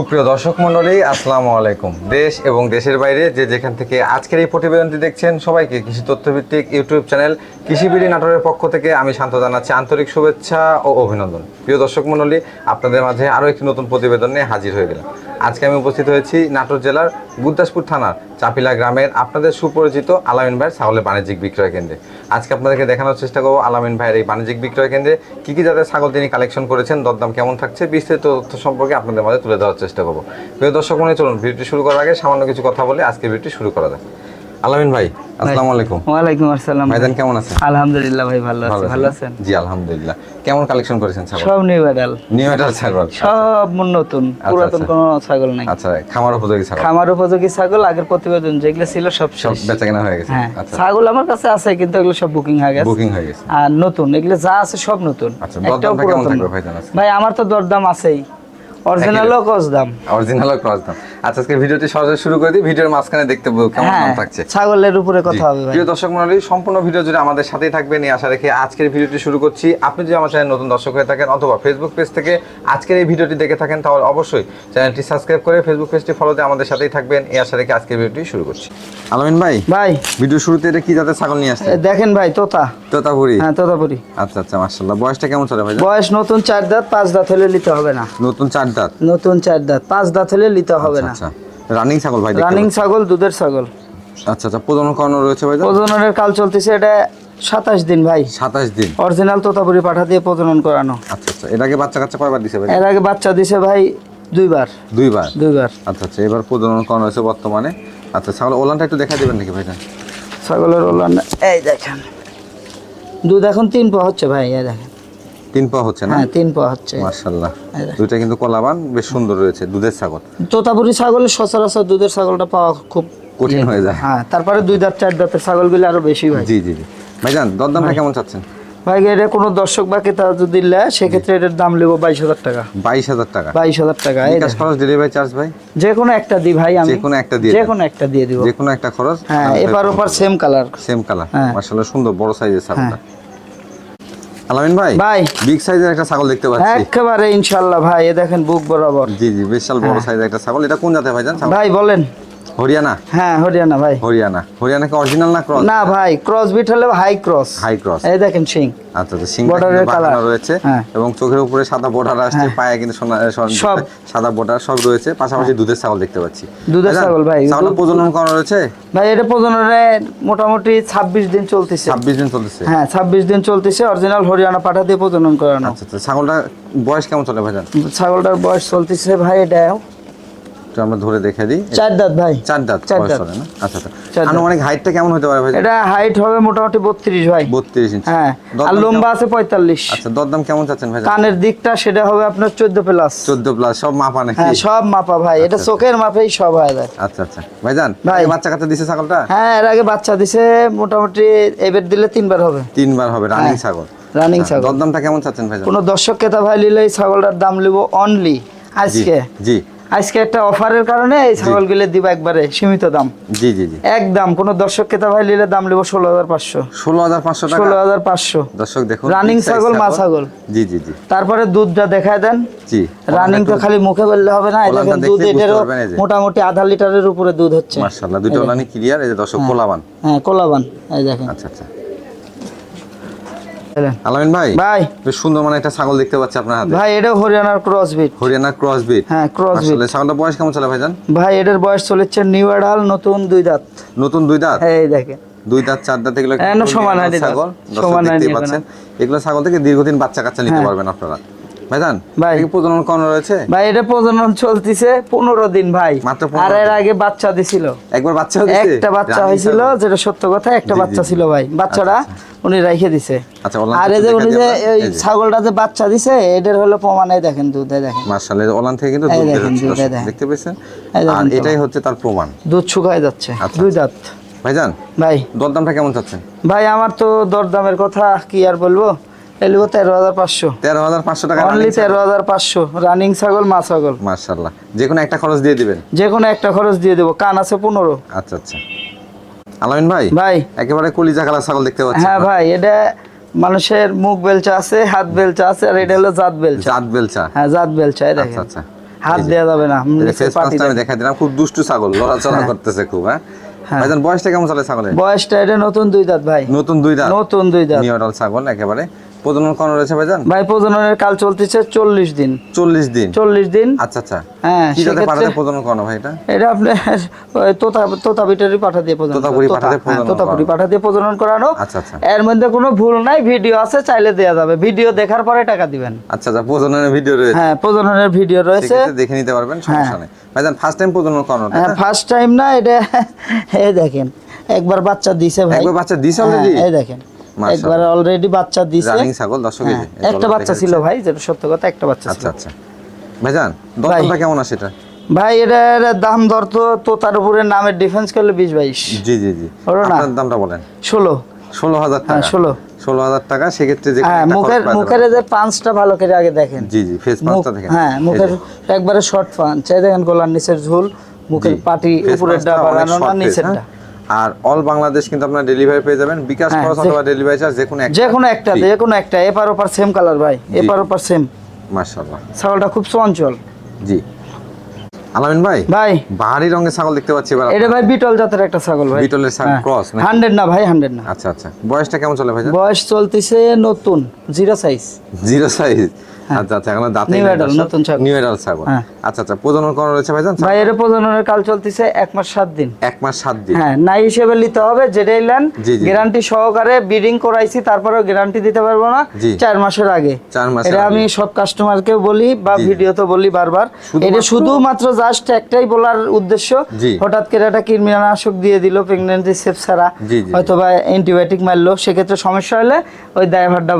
সুপ্রিয় দর্শক মণ্ডলী, আসসালামু আলাইকুম। দেশ এবং দেশের বাইরে যে যেখান থেকে আজকের এই প্রতিবেদনটি দেখছেন, সবাইকে কৃষি তথ্যভিত্তিক ইউটিউব চ্যানেল, কৃষিবিড়ি নাটোরের পক্ষ থেকে আমি শান্ত জানাচ্ছি আন্তরিক শুভেচ্ছা ও অভিনন্দন। প্রিয় দর্শক মণ্ডলী, আপনাদের মাঝে আরও একটি নতুন প্রতিবেদন নিয়ে হাজির হয়ে গেলাম। আজকে আমি উপস্থিত হয়েছি নাটোর জেলার গুরদাসপুর থানার চাপিলা গ্রামের আপনাদের সুপরিচিত আলামিন ভাইয়ের ছাগলের বাণিজ্যিক বিক্রয় কেন্দ্রে। আজকে আপনাদেরকে দেখানোর চেষ্টা করব আলামিন ভাইয়ের এই বাণিজ্যিক বিক্রয় কেন্দ্রে কী কী যাদের ছাগল তিনি কালেকশন করেছেন, দরদাম কেমন থাকছে, বিস্তারিত তথ্য সম্পর্কে আপনাদের মাঝে তুলে ধরার চেষ্টা করব। প্রিয় দর্শক মনে চলুন ভিডিওটি শুরু করার আগে সামান্য কিছু কথা বলে আজকে ভিডিওটি শুরু করা যাক। আলামিন ভাই আসসালামু আলাইকুম। ওয়ালাইকুম আসসালাম ভাইজান কেমন আছেন? আলহামদুলিল্লাহ ভাই ভালো আছি। ভালো আছেন জি আলহামদুলিল্লাহ। কেমন কালেকশন করেছেন ছাগল? সব নিউ মেডাল নিউ মেটাল ছাগল। সব নতুন। পুরাতন আচ্ছা। কোনো ছাগল নাই। আচ্ছা খামার উপযোগী ছাগল? খামার উপযোগী ছাগল আগের প্রতিবেদন যেগুলো ছিল সব সব বেচা কেনা হয়ে গেছে। হ্যাঁ আচ্ছা। ছাগল আমার কাছে আছে কিন্তু এগুলো সব বুকিং হয়ে গেছে। বুকিং হয়ে গেছে। আর নতুন এগুলো যা আছে সব নতুন। আচ্ছা একটাও কেমন পুরাতন থাকবে। ভাইজান ভাই আমার তো দরদাম আছেই। অরিজিনালও কস দাম। অরিজিনাল ক্রস দাম। আচ্ছা আজকে ভিডিওটি সরাসরি শুরু করে দিই। ভিডিওর মাঝখানে দেখতে পাবো কেমন হ্যাঁ দাম থাকছে। ছাগলের উপরে কথা হবে ভাই। প্রিয় দর্শক মন্ডলী সম্পূর্ণ ভিডিও জুড়ে আমাদের সাথেই থাকবেন। এই আশা রেখে আজকের ভিডিওটি শুরু করছি। আপনি যদি আমার চ্যানেল নতুন দর্শক হয়ে থাকেন অথবা ফেসবুক পেজ থেকে আজকের এই ভিডিওটি দেখে থাকেন তাহলে অবশ্যই চ্যানেলটি সাবস্ক্রাইব করে ফেসবুক পেজটি ফলোতে আমাদের সাথেই থাকবেন। এই আশা রেখে আজকের ভিডিওটি শুরু করছি। আলমিন ভাই ভাই। ভিডিও শুরুতে এটা কি জাতের ছাগল নিয়ে আসছে দেখেন ভাই তোতা। তোতাপুরি? হ্যাঁ তোতাপুরি। আচ্ছা আচ্ছা মার্শাল্লাহ বয়সটা কেমন চলে ভাই? বয়স নতুন চার দাঁত পাঁচ দাঁত হলে নিতে হবে না। নতুন চার দাঁত? নতুন চার দাঁত। পাঁচ দাঁত হলে নিতে হবে না। আচ্ছা। রানিং ছাগল ভাই রানিং ছাগল দুধের ছাগল। আচ্ছা আচ্ছা। প্রজনন করানো রয়েছে ভাই প্রজননের কাল চলতেছে এটা সাতাশ দিন ভাই। সাতাশ দিন। অরিজিনাল তোতাপুরি পাঠা দিয়ে প্রজনন করানো। আচ্ছা আচ্ছা। এর আগে বাচ্চা কাচ্চা কয়বার দিছে ভাই? এর আগে বাচ্চা দিছে ভাই দুইবার। দুইবার? দুইবার। আচ্ছা আচ্ছা। এবার প্রজনন করানো হয়েছে বর্তমানে। আচ্ছা ছাগল ওলানটা একটু দেখা দেবেন নাকি ভাইজান ছাগলের ওলান এই দেখেন। দুধ এখন তিন পা হচ্ছে ভাই এই দেখেন। তিন পা হচ্ছে না? হ্যাঁ তিন পা হচ্ছে। দুইটা কিন্তু কলাবান বেশ সুন্দর রয়েছে দুধের ছাগল। তোতাপুরি ছাগলের সচরাচর দুধের ছাগলটা পাওয়া খুব কঠিন হয়ে যায়। হ্যাঁ তারপরে দুই দাঁত চার দাঁতের ছাগলগুলো আরও বেশি ভাই জি জি জি। ভাইজান দরদামটা কেমন চাচ্ছেন? ভাই এটা কোনো দর্শক বা ক্রেতা যদি নেয় সেক্ষেত্রে এটার দাম নেব বাইশ হাজার টাকা। বাইশ হাজার টাকা। বাইশ হাজার টাকা বিকাশ খরচ ডেলিভারি চার্জ ভাই? যে কোনো একটা দিই ভাই আমি যে কোনো একটা দিয়ে যে। কোনো একটা দিয়ে দিব। যে কোনো একটা খরচ হ্যাঁ এপার ওপার সেম কালার সেম কালার হ্যাঁ। মার্শাল্লাহ সুন্দর বড় সাইজের ছাগলটা। আলামিন ভাই? ভাই। বিগ সাইজের একটা ছাগল দেখতে পাচ্ছি। একেবারে ইনশাল্লাহ ভাই এ দেখেন বুক বরাবর। জি জি বিশাল বড় সাইজের একটা ছাগল। এটা কোন জাতের ভাই জান ভাই বলেন। হরিয়ানা? হ্যাঁ হরিয়ানা ভাই। হরিয়ানা। হরিয়ানা কি অরিজিনাল না ক্রস না ভাই ক্রস বিট হলে হাই ক্রস হাই ক্রস এই দেখেন সিং আচ্ছা সিং বাঁকানো colour। রয়েছে হ্যাঁ। এবং চোখের উপরে সাদা বর্ডার আসছে পায়ে কিন্তু সব। সাদা বর্ডার সব রয়েছে পাশাপাশি দুধের ছাগল দেখতে পাচ্ছি। দুধের ছাগল ভাই। ছাগলটা দুধ- প্রজনন করা রয়েছে? ভাই এটা প্রজননে মোটামুটি ছাব্বিশ দিন চলতেছে। ছাব্বিশ দিন চলতেছে? হ্যাঁ ছাব্বিশ দিন চলতেছে অরিজিনাল হরিয়ানা পাঠা দিয়ে প্রজনন করানো। আচ্ছা ছাগলটা বয়স কেমন চলে ভাইজান? ছাগলটার বয়স চলতেছে ভাই এটা একটু আমরা ধরে দেখে দিই। চার দাঁত ভাই। চার দাঁত চার দাঁত। না? আচ্ছা আচ্ছা। আনুমানিক হাইটটা কেমন হতে পারে ভাই? এটা হাইট হবে মোটামুটি বত্রিশ ভাই। বত্রিশ ইঞ্চি হ্যাঁ। আর লম্বা আছে পঁয়তাল্লিশ। আচ্ছা দরদাম কেমন চাচ্ছেন ভাই? কানের দিকটা সেটা হবে আপনার চোদ্দ প্লাস চোদ্দ প্লাস সব মাপা নাকি? হ্যাঁ সব মাপা ভাই। এটা চোখের মাপেই সব হয়ে যায় আচ্ছা আচ্ছা। ভাইজান ভাই। বাচ্চা কাচ্চা দিছে ছাগলটা? হ্যাঁ এর আগে বাচ্চা দিছে মোটামুটি এবার দিলে তিনবার হবে। তিনবার হবে রানিং হ্যাঁ। ছাগল। রানিং আচ্ছা, ছাগল। দরদামটা কেমন চাচ্ছেন ভাইজান? কোনো দর্শক ক্রেতা ভাই নিলে এই ছাগলটার দাম নিব অনলি আজকে। জি। আজকে একটা অফারের কারণে এই ছাগলগুলো দিব একবারে সীমিত দাম। জি জি জি। একদম কোনো দর্শক ক্রেতা ভাই নিলে দাম নিব ষোলো হাজার পাঁচশো। ষোলো হাজার পাঁচশো ষোলো হাজার পাঁচশো। দর্শক দেখুন size ছাগল, মা ছাগল। জি জি জি। তারপরে দুধটা দেখায় দেন। জি। রানিং তো খালি মুখে বললে হবে না দেখেন দুধ এটারও। মোটামুটি আধা লিটারের উপরে দুধ হচ্ছে। মার্শাল্লাহ দুটো ক্লিয়ার এই যে দর্শক কোলাবান। হ্যাঁ কোলাবান এই দেখেন। আচ্ছা আচ্ছা। আলামিন ভাই ভাই। সুন্দর মানে একটা ছাগল দেখতে পাচ্ছি আপনার হাতে। ভাই এটা হরিয়ানার ক্রস হরিয়ানা ক্রস হ্যাঁ ক্রস আসলে ছাগলটা বয়স কেমন চলে ভাইজান? ভাই এটার বয়স চলেছে নিউ এডাল নতুন দুই দাঁত। নতুন দুই দাঁত? এই দেখেন। দুই দাঁত চার দাঁত এগুলো হ্যাঁ, সমান ছাগল। সমান এগুলো। পাচ্ছেন। এগুলো ছাগল থেকে দীর্ঘদিন বাচ্চা কাচ্চা নিতে হ্যাঁ। পারবেন আপনারা। ভাইজান ভাই। প্রজনন করানো রয়েছে? ভাই এটা প্রজনন চলতিছে পনেরো দিন ভাই। মাত্র আর এর আগে বাচ্চা দিছিল। একবার বাচ্চা হয়েছে? একটা বাচ্চা হয়েছিল যেটা সত্য কথা একটা বাচ্চা ছিল ভাই। বাচ্চাটা উনি রেখে দিছে। আচ্ছা, আর এই যে উনি যে। ছাগলটা যে বাচ্চা দিছে এদের হলো প্রমাণে দেখেন দুধে দেখেন। মার্শাল ওলান থেকে কিন্তু দুধ দেখেন। দেখতে পেয়েছেন? আর। এটাই হচ্ছে তার প্রমাণ। দুধ শুকায় যাচ্ছে আচ্ছা, দুই দাঁত। ভাইজান ভাই। দরদামটা কেমন চাচ্ছেন? ভাই আমার তো দরদামের কথা কি আর বলব? এলিগো তেরো হাজার পাঁচশো। তেরো হাজার পাঁচশো টাকা অনলি তেরো হাজার পাঁচশো। রানিং ছাগল মা ছাগল। মার্শাল্লাহ যে কোনো একটা খরচ দিয়ে দিবেন? যে কোনো একটা খরচ দিয়ে দেবো। কান আছে পনেরো। আচ্ছা আচ্ছা। আলামিন ভাই? ভাই। একেবারে কলিজা কালা ছাগল দেখতে পাচ্ছি হ্যাঁ ভাই এটা মানুষের মুখ বেলচা আছে হাত বেলচা আছে আর এটা হলো জাত বেলচা। জাত বেলচা? হ্যাঁ জাত বেলচা এই আচ্ছা আচ্ছা। হাত দেওয়া যাবে না আমি দেন। দেখা দিলাম। খুব দুষ্টু ছাগল লড়াচড়া করতেছে খুব হ্যাঁ? হ্যাঁ। ভাইজান বয়সটা কেমন চলে ছাগলের? বয়সটা এটা নতুন দুই দাঁত ভাই। নতুন দুই দাঁত? নতুন দুই দাঁত। নিউরাল ছাগল একেবারে। প্রজনন করানো রয়েছে ভাইজান? ভাই প্রজননের কাল চলতেছে চল্লিশ দিন। চল্লিশ দিন? চল্লিশ দিন। আচ্ছা আচ্ছা। হ্যাঁ কি জাতে পাঠাতে প্রজনন করানো ভাই এটা? এটা আপনি তোতা তোতা বিটারি পাঠা দিয়ে প্রজনন তোতাপুরি পাঠা দিয়ে হ্যাঁ, প্রজনন তোতাপুরি। পাঠা দিয়ে প্রজনন করানো। আচ্ছা আচ্ছা। এর মধ্যে কোনো ভুল নাই ভিডিও আছে চাইলে দেওয়া যাবে। ভিডিও দেখার পরে টাকা দিবেন। আচ্ছা আচ্ছা প্রজননের ভিডিও রয়েছে। হ্যাঁ প্রজননের ভিডিও রয়েছে। দেখে নিতে পারবেন সমস্যা নেই। ভাইজান ফার্স্ট টাইম প্রজনন করানো হ্যাঁ ফার্স্ট টাইম না? এটা এই দেখেন একবার বাচ্চা দিছে ভাই। একবার বাচ্চা দিছে হ্যাঁ, already? এই দেখেন। একবার অলরেডি বাচ্চা দিছে। রানিং ছাগল দর্শক এই যে, হ্যাঁ, এই একটা বাচ্চা ছিল ভাই যেটা সত্য কথা একটা বাচ্চা ছিল। আচ্ছা। আচ্ছা ভাইজান দরদামটা কেমন আছে এটা? ভাই এটার দাম ধর তো তোতার উপরে নামের ডিফেন্স করলে বিশ বাইশ। জি জি জি। আপনার দামটা বলেন। ষোলো। ষোলো হাজার হ্যাঁ, টাকা। 16 ষোলো হাজার টাকা সেক্ষেত্রে যে হ্যাঁ মুখের মুখের যে পাঁচটা ভালো করে আগে দেখেন। জি জি ফেস পাঁচটা দেখেন। হ্যাঁ মুখের একবারে শর্ট পাঞ্চ এই দেখেন গলার নিচের ঝুল মুখের পাটি face উপরের পাঁচটা বাড়ানো না নিচেরটা। হ্যাঁ? আর অল বাংলাদেশ কিন্তু আপনার ডেলিভারি পেয়ে যাবেন। বিকাশ হ্যাঁ, খরচ অথবা ডেলিভারি চার্জ যে কোনো একটা। যে কোনো একটা যে কোনো একটা এপার ওপার সেম কালার ভাই এপার ওপার সেম মাশাআল্লাহ। ছাগলটা খুব চঞ্চল। জি। আলামিন ভাই ভাই। বাহারি রঙের ছাগল দেখতে পাচ্ছি এবার এটা ভাই বিটল জাতের একটা ছাগল ভাই। বিটলের ছাগল cross নাকি? হান্ড্রেড না ভাই হান্ড্রেড না। আচ্ছা আচ্ছা। বয়সটা কেমন চলে ভাই বয়স চলতেছে নতুন জিরো সাইজ জিরো সাইজ আচ্ছা আচ্ছা এখন দাঁতে New adult, নতুন ছাগল। নিউ এডাল ছাগল। হ্যাঁ। আচ্ছা আচ্ছা প্রজনন রয়েছে ভাইজান? ভাই এর প্রজননের কাল চলতেছে এক মাস সাত দিন। এক মাস সাত দিন। হ্যাঁ নাই হিসেবে নিতে হবে যেটাই জি। গ্যারান্টি সহকারে বিডিং করাইছি তারপরেও গ্যারান্টি দিতে পারব না চার মাসের আগে। চার মাসের এটা আমি সব কাস্টমারকে বলি বা ভিডিওতে বলি বারবার। এটা শুধুমাত্র জাস্ট একটাই বলার উদ্দেশ্য হঠাৎ করে একটা কীটনাশক দিয়ে দিল প্রেগনেন্সি সেফ ছাড়া। হয়তো বা অ্যান্টিবায়োটিক মারলো সেক্ষেত্রে সমস্যা হলে ওই দায়ভারটা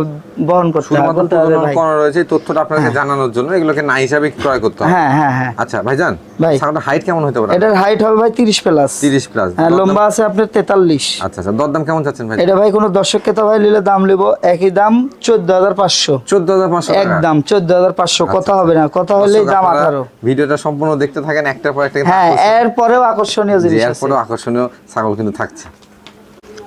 বহন করতে হবে শুধুমাত্র রয়েছে তথ্যটা আপনাকে জানানোর জন্য এগুলোকে না হিসাবে ক্রয় করতে হবে। হ্যাঁ হ্যাঁ হ্যাঁ আচ্ছা ভাইজান ভাই। হাইট কেমন হতে পারে? এটার হাইট হবে ভাই তিরিশ প্লাস 30 প্লাস হ্যাঁ লম্বা আছে আপনার তেতাল্লিশ। আচ্ছা আচ্ছা দরদাম কেমন চাচ্ছেন ভাই এটা ভাই কোনো দর্শককে তো ভাই নিলে দাম নেব একই দাম চোদ্দ হাজার পাঁচশো। চোদ্দ হাজার পাঁচশো একদম চোদ্দ হাজার পাঁচশো আচ্ছা, কথা হবে না কথা হলেই দাম আঠারো। ভিডিওটা সম্পূর্ণ দেখতে থাকেন একটার পর একটা হ্যাঁ এরপরেও আকর্ষণীয় জিনিস আছে। এরপরেও আকর্ষণীয় ছাগল কিন্তু থাকছে।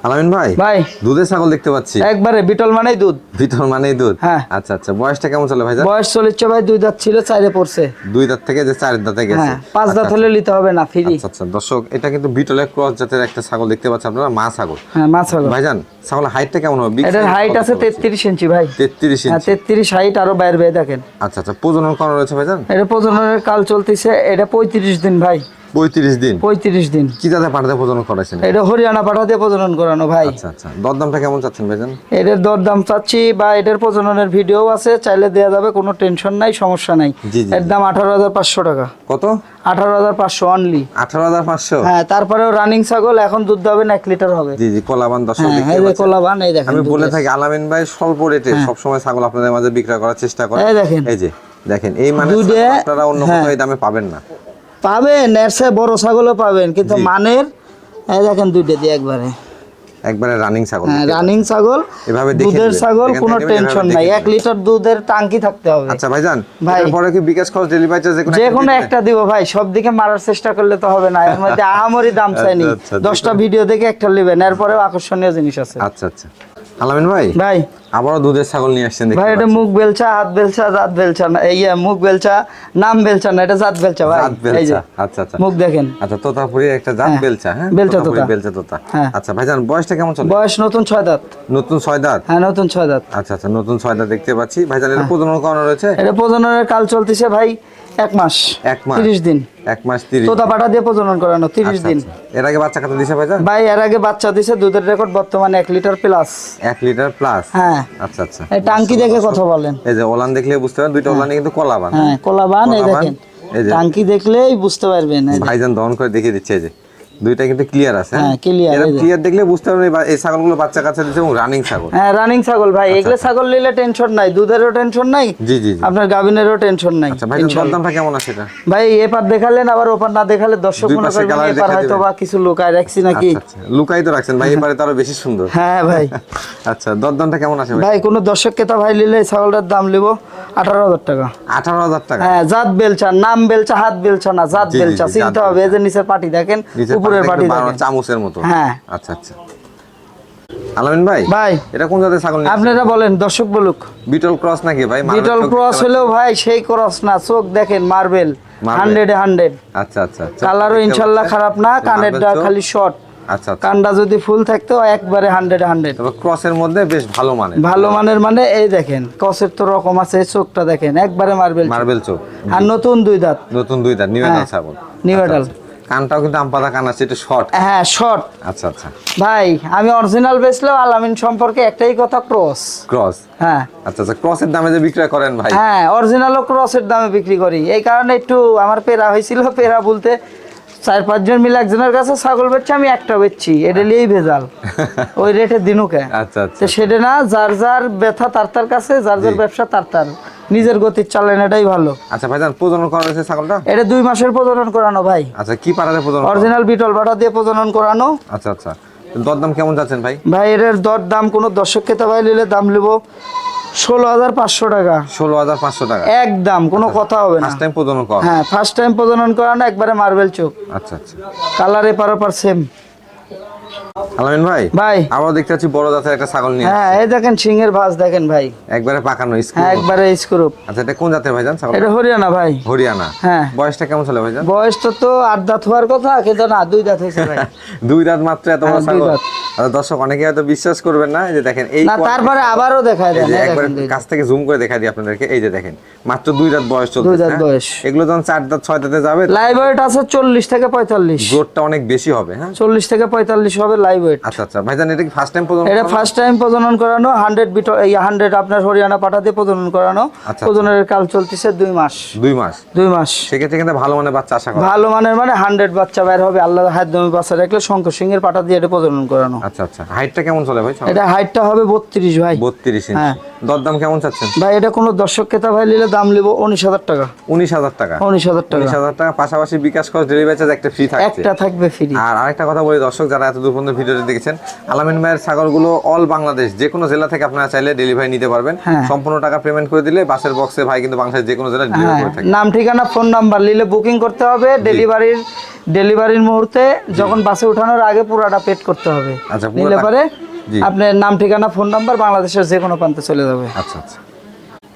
আলামিন ভাই ভাই। দুধের ছাগল দেখতে পাচ্ছি। একবারে বিটল মানেই দুধ। বিটল মানেই দুধ? হ্যাঁ। আচ্ছা আচ্ছা বয়সটা কেমন চলে ভাই বয়স চলিচ্ছে ভাই দুই দাঁত ছিল চাইরে পড়ছে। দুই দাঁত থেকে যে চার দাঁতে গেছে। হ্যাঁ পাঁচ দাঁত আচ্ছা, হলে নিতে হবে না ফ্রি। আচ্ছা আচ্ছা দর্শক এটা কিন্তু বিটলের ক্রস জাতের একটা ছাগল দেখতে পাচ্ছেন আপনারা মা ছাগল। হ্যাঁ মাছ হবে ভাইজান ছাগলের হাইটটা কেমন হবে? এটার হাইট আছে বলছি? তেত্রিশ ইঞ্চি ভাই। তেত্রিশ হ্যাঁ ইঞ্চি তেত্রিশ হাইট আরও বাইরে বাইরে দেখেন। আচ্ছা আচ্ছা প্রজনন করানো রয়েছে ভাইজান? এটা প্রজননের কাল চলতেছে এটা পঁয়ত্রিশ দিন ভাই। পঁয়ত্রিশ দিন? পঁয়ত্রিশ দিন। কি পাঠাতে প্রজনন করাইছেন? এটা হরিয়ানা দিয়ে প্রজনন করানো ভাই। আচ্ছা আচ্ছা। দরদামটা কেমন চাচ্ছেন ভাইজান? এটার দরদাম চাচ্ছি বা এটার প্রজননের ভিডিও আছে চাইলে দেওয়া যাবে কোনো টেনশন নাই সমস্যা নাই। এর দাম আঠারো হাজার পাঁচশো টাকা। কত? আঠারো হাজার পাঁচশো অনলি আঠারো হাজার পাঁচশো? হ্যাঁ তারপরেও রানিং ছাগল এখন দুধ হবে না এক লিটার হবে। জি জি কলাবান দর্শক হ্যাঁ দেখতে এই। কোলাবান এই দেখেন আমি বলে থাকি আলামিন ভাই স্বল্প রেটে সবসময় ছাগল আপনাদের মাঝে বিক্রয় করার চেষ্টা করে। এই দেখেন। এই যে দেখেন এই মানে আপনারা অন্য হ্যাঁ। কোথাও দামে পাবেন না। পাবেন এর চেয়ে বড় ছাগলও পাবেন কিন্তু মানের এই দেখেন দুইটা দিয়ে একবারে। একবারে রানিং ছাগল হ্যাঁ রানিং ছাগল এভাবে দুধের ছাগল কোনো টেনশন নাই দেখে এক লিটার দুধের টাঙ্কি থাকতে হবে। আচ্ছা ভাইজান ভাই। এরপরে কি বিকাশ খরচ ডেলিভারি চার্জ যে কোনো একটা দিব ভাই। সব দিকে মারার চেষ্টা করলে তো হবে না। এর মধ্যে আহামরি দাম চাইনি। আচ্ছা, দশটা ভিডিও দেখে একটা নেবেন। এরপরেও আকর্ষণীয় জিনিস আছে। আচ্ছা আচ্ছা। আলামিন ভাই? ভাই। আবারও দুধের ছাগল নিয়ে আসছেন ভাই এটা। মুখ বেলচা হাত বেলচা জাত বেলচা না এই মুখ বেলচা নাম বেলচা না এটা জাত বেলচা ভাই। জাত এই যে আচ্ছা আচ্ছা। মুখ দেখেন। আচ্ছা তোতাপুরি একটা জাত হ্যাঁ, বেলচা হ্যাঁ? বেলচা তোতাপুরি তোতা। বেলচা তোতা। হ্যাঁ। আচ্ছা ভাইজান বয়সটা কেমন চলে? বয়স নতুন ছয় দাঁত। নতুন ছয় দাঁত? হ্যাঁ নতুন ছয় দাঁত। আচ্ছা আচ্ছা নতুন ছয় দাঁত দেখতে পাচ্ছি। ভাইজান হ্যাঁ। এটা প্রজনন করানো রয়েছে? এটা প্রজননের কাল চলতেছে ভাই। এক মাস এক মাস? তিরিশ দিন। এক মাস তিরিশ তোতা পাটা দিয়ে প্রজনন করানো তিরিশ আচ্ছা, দিন। আচ্ছা। এর আগে বাচ্চা কত দিছে ভাইজান? ভাই এর আগে বাচ্চা দিছে দুধের রেকর্ড বর্তমানে এক লিটার প্লাস এক লিটার প্লাস হ্যাঁ। আচ্ছা আচ্ছা। টাঙ্কি দেখে কথা বলেন। এই যে ওলান দেখলে বুঝতে পারেন দুইটা ওলানে কিন্তু কলাবান। হ্যাঁ কলাবান এই দেখেন। এই যে। টাঙ্কি দেখলেই বুঝতে পারবেন ভাইজান দহন করে দেখিয়ে দিচ্ছে এই যে। দুইটা কিন্তু ক্লিয়ার আছে হ্যাঁ, এই যে। ক্লিয়ার দেখলে বুঝতে পারবেন এই ছাগলগুলো বাচ্চা কাচ্চা দিচ্ছে এবং রানিং ছাগল। হ্যাঁ রানিং ছাগল ভাই। এগুলো ছাগল নিলে টেনশন নাই দুধেরও টেনশন নাই জি জি আপনার টেনশন নাই আচ্ছা ইনশাল্লাহ। দরদামটা কেমন আছে এটা? ভাই এপার দেখালেন আবার ওপার না দেখালে দর্শক মনে এপার হয়তো বা কিছু লুকায় রাখছি নাকি? আচ্ছা আচ্ছা লুকাই তো রাখছেন ভাই এবারে তো আরও বেশি সুন্দর। হ্যাঁ ভাই। আচ্ছা দরদামটা কেমন আছে ভাই? ভাই কোনো দর্শক কেতা ভাই নিলে ছাগলটার দাম নিব আঠারো হাজার টাকা। আঠারো হাজার টাকা? হ্যাঁ জাত বেলচা নাম বেলচা হাত বেলচা না জাত বেলচা চিনতে হবে এই যে নিচের পাটি দেখেন নিচে উপরের দেখেন চামচের মতো। হ্যাঁ। আচ্ছা আচ্ছা। আলামিন ভাই ভাই। এটা কোন জাতের ছাগল আপনারা বলেন দর্শক বলুক। বিটল ক্রস নাকি ভাই? বিটল ক্রস হলেও ভাই সেই ক্রস না চোখ দেখেন মার্বেল। Marble। Hundred hundred. আচ্ছা আচ্ছা আচ্ছা। কালারও ইনশাল্লাহ খারাপ না কানেরটা খালি শর্ট আচ্ছা আচ্ছা। কানটা যদি ফুল থাকতো একবারে হান্ড্রেড হান্ড্রেড। তবে ক্রসের মধ্যে বেশ ভালো মানে ভালো মানের মানে এই দেখেন কসের তো রকম আছে চোখটা দেখেন একবারে মার্বেল মার্বেল চোখ। আর নতুন দুই দাঁত। নতুন দুইটা নিউ হ্যাঁ, ছাগল। adult। আচ্ছা। কানটাও কিন্তু আমপাতা কান আছে একটু শর্ট হ্যাঁ শর্ট আচ্ছা আচ্ছা। ভাই আমি অরিজিনাল বেচলেও আলামিন সম্পর্কে একটাই কথা ক্রস ক্রস হ্যাঁ। আচ্ছা আচ্ছা ক্রসের দামে যে বিক্রয় করেন ভাই? হ্যাঁ অরিজিনালও ক্রসের দামে বিক্রি করি। এই কারণে একটু আমার পেরা হয়েছিল পেরা বলতে চার পাঁচজন মিলে একজনের কাছে ছাগল বেচছি আমি একটা বেচছি। এটা নিয়েই ভেজাল। ওই রেটে দিনুকে। আচ্ছা আচ্ছা। সেটা না যার যার ব্যথা তার তার কাছে যার যার ব্যবসা তার তার। নিজের গতির চালেন এটাই ভালো। আচ্ছা ভাইজান প্রজনন করা হয়েছে ছাগলটা? এটা দুই মাসের প্রজনন করানো ভাই। আচ্ছা কি পাঠাতে প্রজনন অরিজিনাল বিটল বাটা দিয়ে প্রজনন করানো। আচ্ছা আচ্ছা। দরদাম কেমন যাচ্ছেন ভাই? ভাই দর দাম কোনো দর্শক খেতে ভাই নিলে দাম নেব ষোলো হাজার পাঁচশো টাকা। ষোলো হাজার পাঁচশো টাকা। একদম কোনো কথা হবে না। ফার্স্ট টাইম প্রজনন করা হ্যাঁ ফার্স্ট টাইম প্রজনন করানো একবারে মার্বেল চোখ। আচ্ছা আচ্ছা। কালার এপার ওপার সেম আলামিন ভাই ভাই। আবার দেখতে পাচ্ছি বড় জাতের একটা ছাগল নিয়ে হ্যাঁ এই দেখেন সিংহের ভাঁজ দেখেন ভাই। একবারে পাকানো স্কুল হ্যাঁ একবারে স্ক্রুপ আচ্ছা এটা কোন জাতের ভাইজান ছাগল এটা হরিয়ানা ভাই। হরিয়ানা। হ্যাঁ। বয়সটা কেমন ভাইজান বয়স তো তো আট দাঁত হওয়ার কথা কিন্তু না দুই দাঁত হয়েছে ভাই। দুই রাত মাত্র এত বড় হ্যাঁ, ছাগল। আচ্ছা, দর্শক অনেকে হয়তো বিশ্বাস করবেন না যে দেখেন এই না তারপরে আবারও দেখায় এই দেন একবার দাঁত। কাছ থেকে জুম করে দেখা দিই আপনাদেরকে। এই যে দেখেন মাত্র দুই রাত বয়স চলছে দুই দাঁত বয়স। এগুলো যখন চার দাঁত ছয় দাঁতে যাবে লাইভ ওয়েট আছে চল্লিশ থেকে পঁয়তাল্লিশ। গ্রোথটা অনেক বেশি হবে হ্যাঁ? চল্লিশ থেকে পঁয়তাল্লিশ হবে লাইভ ওয়েট আচ্ছা আচ্ছা। ভাইজান এটা কি ফার্স্ট টাইম প্রজনন এটা ফার্স্ট টাইম প্রজনন করানো হান্ড্রেড বিট এই হান্ড্রেড আপনার হরিয়ানা পাঠা প্রজনন করানো। আচ্ছা। প্রজননের কাল চলতেছে 2 মাস। 2 মাস? 2 মাস। সেক্ষেত্রে কিন্তু ভালো মানের বাচ্চা আশা করা। ভালো মানের মানে হান্ড্রেড বাচ্চা বের হবে আল্লাহ হাত দমে বাচ্চা রাখলে শঙ্কর সিংহের পাঠা দিয়ে এটা প্রজনন করানো। আচ্ছা আচ্ছা। হাইটটা কেমন চলে ভাই? এটা হাইটটা হবে বত্রিশ ভাই। বত্রিশ হ্যাঁ। ইঞ্চি দরদাম কেমন চাচ্ছেন? ভাই এটা কোনো দর্শক ক্রেতা ভাই নিলে দাম নেব উনিশ হাজার টাকা। উনিশ হাজার টাকা। উনিশ হাজার টাকা। উনিশ হাজার টাকা পাশাপাশি বিকাশ খরচ ডেলিভারি চার্জ একটা ফ্রি থাকছে। একটা থাকবে ফ্রি আর আরেকটা কথা বলি দর্শক যারা এত দূর পর্যন্ত ভিডিওটি দেখেছেন আলামিন ভাইয়ের ছাগলগুলো অল বাংলাদেশ যে কোনো জেলা থেকে আপনারা চাইলে ডেলিভারি নিতে পারবেন। হ্যাঁ। সম্পূর্ণ টাকা পেমেন্ট করে দিলে বাসের বক্সে ভাই কিন্তু বাংলাদেশের যে কোনো জেলায় ডেলিভারি হ্যাঁ করে থাকে। নাম ঠিকানা ফোন নাম্বার নিলে বুকিং করতে হবে। ডেলিভারির ডেলিভারির মুহূর্তে যখন বাসে ওঠানোর আগে পুরাটা পেড করতে হবে। আচ্ছা, নিলে পরে। আপনার নাম ঠিকানা ফোন নাম্বার বাংলাদেশের যে কোনো প্রান্তে চলে যাবে। আচ্ছা আচ্ছা।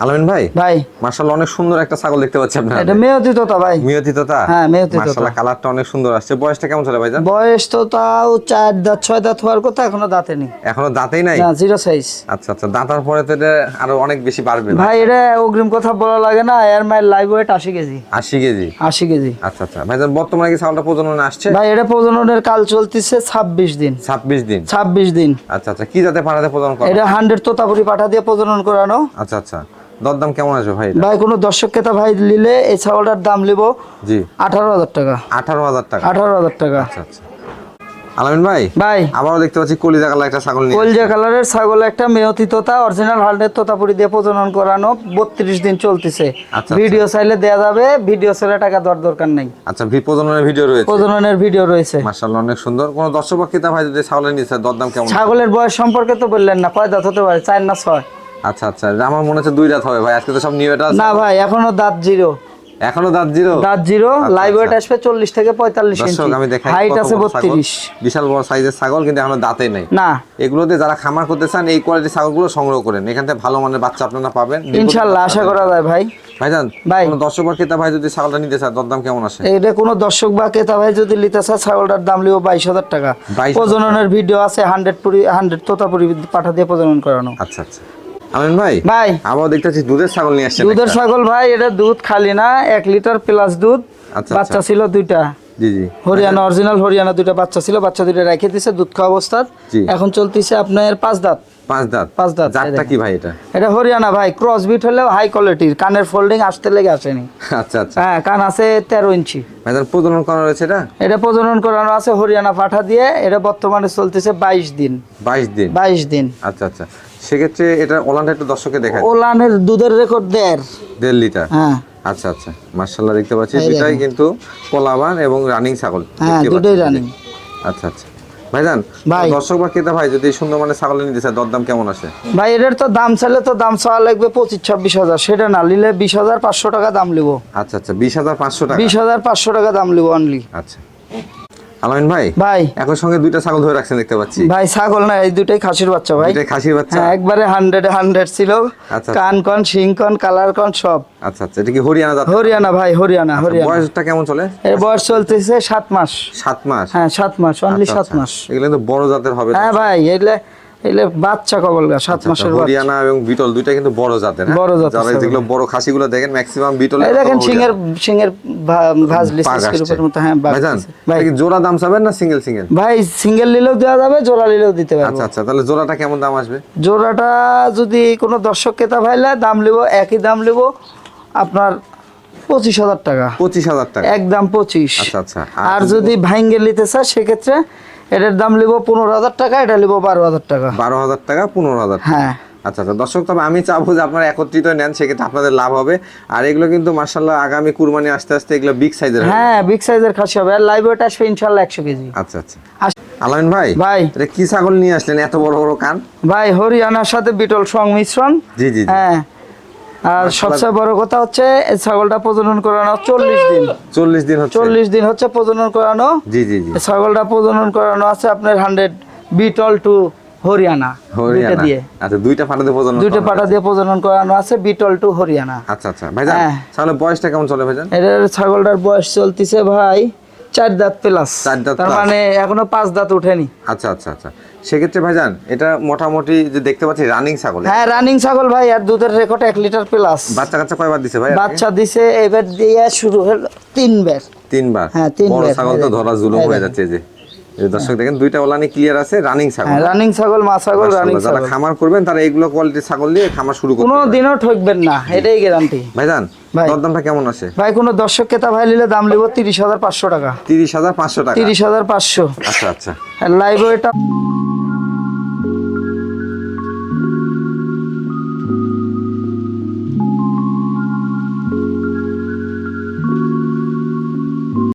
আলামিন ভাই? ভাই। মার্শাল্লাহ অনেক সুন্দর একটা ছাগল দেখতে পাচ্ছি আপনার। এটা মেয়তি তোতা ভাই। মিয়তি তোতা হ্যাঁ, মিয়তি তোতা। মার্শাল্লাহ কালারটা অনেক সুন্দর আসছে। বয়সটা কেমন চলে ভাইজান? বয়স তো তাও চার দাঁত ছয় দাঁত হওয়ার কথা এখনও দাঁতে নেই। এখনও দাঁতেই নাই? না জিরো সাইজ আচ্ছা আচ্ছা দাঁতার পরে তো এটা আরও অনেক বেশি বাড়বে ভাই এটা অগ্রিম কথা বলা লাগে না এর লাইভ ওয়েট আশি কেজি। আশি কেজি? আশি কেজি। আচ্ছা আচ্ছা ভাইজান বর্তমানে কি ছাগলটা প্রজননে আসছে? ভাই এটা প্রজননের কাল চলতেছে ছাব্বিশ দিন। ছাব্বিশ দিন? ছাব্বিশ দিন। আচ্ছা আচ্ছা কি জাতে পাঠাতে প্রজনন করা? এটা হান্ড্রেড তোতাপুরি পাঠা দিয়ে প্রজনন করানো। আচ্ছা আচ্ছা। দরদাম কেমন আসবে ভাই ভাই কোনো দর্শক ক্রেতা ভাই নিলে এই ছাগলটার দাম নিব জি। আঠারো হাজার টাকা। আঠারো হাজার টাকা। আঠারো হাজার টাকা। আচ্ছা আচ্ছা। আলামিন ভাই ভাই। আবারও দেখতে পাচ্ছি কলিজা কালার একটা ছাগল কলজা কালারের ছাগল একটা মেয়তি তোতা অরিজিনাল হান্ড্রেড তোতাপুরি দিয়ে প্রজনন করানো বত্রিশ দিন চলতেছে। আচ্ছা। ভিডিও চাইলে দেয়া যাবে ভিডিও চাইলে টাকা দেওয়ার দরকার নেই। আচ্ছা প্রজননের ভিডিও রয়েছে। প্রজননের ভিডিও রয়েছে। মার্শাল্লাহ অনেক সুন্দর। কোন দর্শক বা ক্রেতা ভাই যদি ছাগলের নিচ্ছে দরদাম কেমন? ছাগলের বয়স সম্পর্কে তো বললেন না কয় দাঁত হতে পারে? চার না ছয়? আচ্ছা আচ্ছা। আমার মনে হচ্ছে দুই হবে ভাই। আজকে তো সব নিউ এটা না ভাই এখনও দাঁত জিরো এখনও দাঁত জিরো দাঁত জিরো লাইভ ওয়েট। আসবে চল্লিশ থেকে পঁয়তাল্লিশ ইঞ্চি। দর্শক আমি দেখাই হাইট আছে বড় ছাগল। বত্রিশ। বিশাল বড় সাইজের ছাগল কিন্তু এখনও দাঁতেই নেই। না। এগুলোতে যারা খামার করতে চান এই কোয়ালিটির ছাগলগুলো সংগ্রহ করেন। এখান থেকে ভালো মানের বাচ্চা আপনারা পাবেন। ইনশাল্লাহ আশা করা যায় ভাই। ভাইজান ভাই। কোনো দর্শক বা ক্রেতা ভাই যদি ছাগলটা নিতে চায় দরদাম কেমন আসে এটা কোনো দর্শক বা ক্রেতা ভাই যদি নিতে চায় ছাগলটার দাম লিও বাইশ হাজার টাকা। 22,000 প্রজননের ভিডিও আছে হান্ড্রেড পুরি হান্ড্রেড তোতাপুরি পাঠা দিয়ে প্রজনন করানো। আচ্ছা আচ্ছা। আমিন ভাই? ভাই। আবার দেখতে পাচ্ছি দুধের ছাগল নিয়ে আসছেন দুধের ছাগল ভাই এটা দুধ খালি না এক লিটার প্লাস দুধ আচ্ছা, বাচ্চা আচ্ছা। ছিল দুইটা। জি জি। হরিয়ানা অরিজিনাল হরিয়ানা দুইটা বাচ্চা ছিল বাচ্চা দুইটা রেখে দিছে দুধ খাওয়া এখন চলতেছে আপনার পাঁচ দাঁত। পাঁচ দাঁত। পাঁচ দাঁত, জাতটা কি ভাই এটা? এটা হরিয়ানা ভাই ক্রস বিট হলেও হাই কোয়ালিটির কানের ফোল্ডিং আসতে লেগে আসেনি। আচ্ছা আচ্ছা। হ্যাঁ কান আছে তেরো ইঞ্চি। ভাইজান প্রজনন করানো রয়েছে এটা? এটা প্রজনন করানো আছে হরিয়ানা পাঠা দিয়ে এটা বর্তমানে চলতেছে বাইশ দিন। বাইশ দিন। বাইশ দিন। আচ্ছা আচ্ছা। সেক্ষেত্রে এটা ওলানটা একটু দর্শকে দেখায় ওলানের দুধের রেকর্ড দেড়। দেড় লিটার? হ্যাঁ। আচ্ছা আচ্ছা। মার্শাল্লাহ দেখতে পাচ্ছি দুটাই কিন্তু পোলাবান এবং রানিং ছাগল। হ্যাঁ, দুটোই running। আচ্ছা আচ্ছা। ভাইজান ভাই। দর্শক বা ক্রেতা ভাই যদি সুন্দর মানে ছাগল নিতে চায় দরদাম কেমন আসে ভাই এটার তো দাম চাইলে তো দাম চাওয়া লাগবে পঁচিশ ছাব্বিশ হাজার। সেটা না নিলে বিশ হাজার পাঁচশো টাকা দাম লিব। আচ্ছা আচ্ছা। বিশ হাজার পাঁচশো টাকা। বিশ হাজার পাঁচশো টাকা দাম লিব অনলি আচ্ছা। আলামিন ভাই? ভাই। একই সঙ্গে দুইটা ছাগল ধরে রাখছেন দেখতে পাচ্ছি। ভাই ছাগল না এই দুটাই খাসির বাচ্চা ভাই। দুইটাই খাসির বাচ্চা। হ্যাঁ একবারে হান্ড্রেড হান্ড্রেড ছিল। আচ্ছা। কান কন শিং কন কালার কন সব। আচ্ছা আচ্ছা এটা কি হরিয়ানা জাত হরিয়ানা ভাই হরিয়ানা হরিয়ানা। বয়সটা কেমন চলে? এর বয়স চলতেছে সাত মাস। সাত মাস? হ্যাঁ সাত মাস অনলি আচ্ছা, সাত আচ্ছা। মাস। এগুলো তো বড় জাতের হবে। হ্যাঁ ভাই এলে এলে বাচ্চা কবল গা সাত আচ্ছা, মাসের হরিয়ানা এবং বিটল দুইটা কিন্তু বড় জাতের হ্যাঁ? বড় জাতের যারা যেগুলো বড় খাসিগুলো দেখেন ম্যাক্সিমাম বিটল এই দেখেন ভাজলি রূপের মতো হ্যাঁ ভাইজান কি জোড়া দাম চাবেন না সিঙ্গেল সিঙ্গেল ভাই সিঙ্গেল নিলেও দেওয়া যাবে জোড়া নিলেও দিতে পারব। আচ্ছা আচ্ছা তাহলে জোড়াটা কেমন দাম আসবে? জোড়াটা যদি কোনো দর্শক ক্রেতা ভাইলে দাম লিব একই দাম লিব আপনার পঁচিশ হাজার টাকা। পঁচিশ হাজার টাকা। একদম পঁচিশ। আচ্ছা, আচ্ছা। আর যদি ভাইঙ্গে নিতে চায় সেক্ষেত্রে এটার দাম লিব পনেরো হাজার টাকা এটা লিব বারো হাজার টাকা। বারো হাজার টাকা পনেরো হাজার হ্যাঁ। আচ্ছা আচ্ছা দর্শক তবে আমি চাবো যে আপনারা একত্রিত নেন সেক্ষেত্রে আপনাদের লাভ হবে। আর এগুলো কিন্তু মার্শাল্লাহ আগামী কুরবানি আস্তে আস্তে এগুলো বিগ সাইজের হ্যাঁ বিগ সাইজের খাসি হবে। আর লাইভ ওয়েট আসবে ইনশাল্লাহ একশো কেজি। আচ্ছা আচ্ছা। আলামিন ভাই ভাই। এটা কি ছাগল নিয়ে আসলেন? এত বড় বড় কান? ভাই হরিয়ানার সাথে বিটল সংমিশ্রণ। জি জি। হ্যাঁ। আর সবচেয়ে বড় কথা হচ্ছে ছাগলটা প্রজনন করানো চল্লিশ দিন। চল্লিশ দিন চল্লিশ দিন হচ্ছে প্রজনন করানো। জি জি জি। ছাগলটা প্রজনন করানো আছে আপনার হান্ড্রেড বিটল টু হরিয়ানা। হরিয়ানা। দিয়ে। আচ্ছা দুইটা ফাটাতে প্রজনন দুইটা পাটা দিয়ে প্রজনন করানো আছে বিটল টু হরিয়ানা। আচ্ছা আচ্ছা। ভাইজান হ্যাঁ। তাহলে বয়সটা কেমন চলে ভাইজান? এটার ছাগলটার বয়স চলতেছে ভাই চার দাঁত প্লাস চার দাঁত তার মানে এখনও পাঁচ দাঁত উঠেনি। আচ্ছা আচ্ছা আচ্ছা। সেক্ষেত্রে ভাইজান এটা মোটামুটি যে দেখতে পাচ্ছি রানিং ছাগল। হ্যাঁ রানিং ছাগল ভাই আর দুধের রেকর্ড এক লিটার প্লাস বাচ্চা কাচ্চা কয়বার দিছে ভাই বাচ্চা দিছে এবার দিয়ে শুরু হলো তিনবার। তিনবার? হ্যাঁ, তিনবার। বড় ছাগল তো ধরা জুলুম হয়ে যাচ্ছে যে। এই দর্শক দেখেন দুইটা ওলানি ক্লিয়ার আছে রানিং ছাগল। হ্যাঁ রানিং ছাগল মা ছাগল রানিং যারা খামার করবেন তারা এইগুলো কোয়ালিটি ছাগল দিয়ে খামার শুরু করতে কোনো দিনও ঠকবেন না এটাই গ্যারান্টি ভাইজান ভাই। দরদামটা কেমন আছে? ভাই কোনো দর্শক ক্রেতা ভাই নিলে দাম লিব তিরিশ হাজার পাঁচশো টাকা। তিরিশ হাজার পাঁচশো টাকা? তিরিশ হাজার পাঁচশো। আচ্ছা আচ্ছা। লাইভ এটা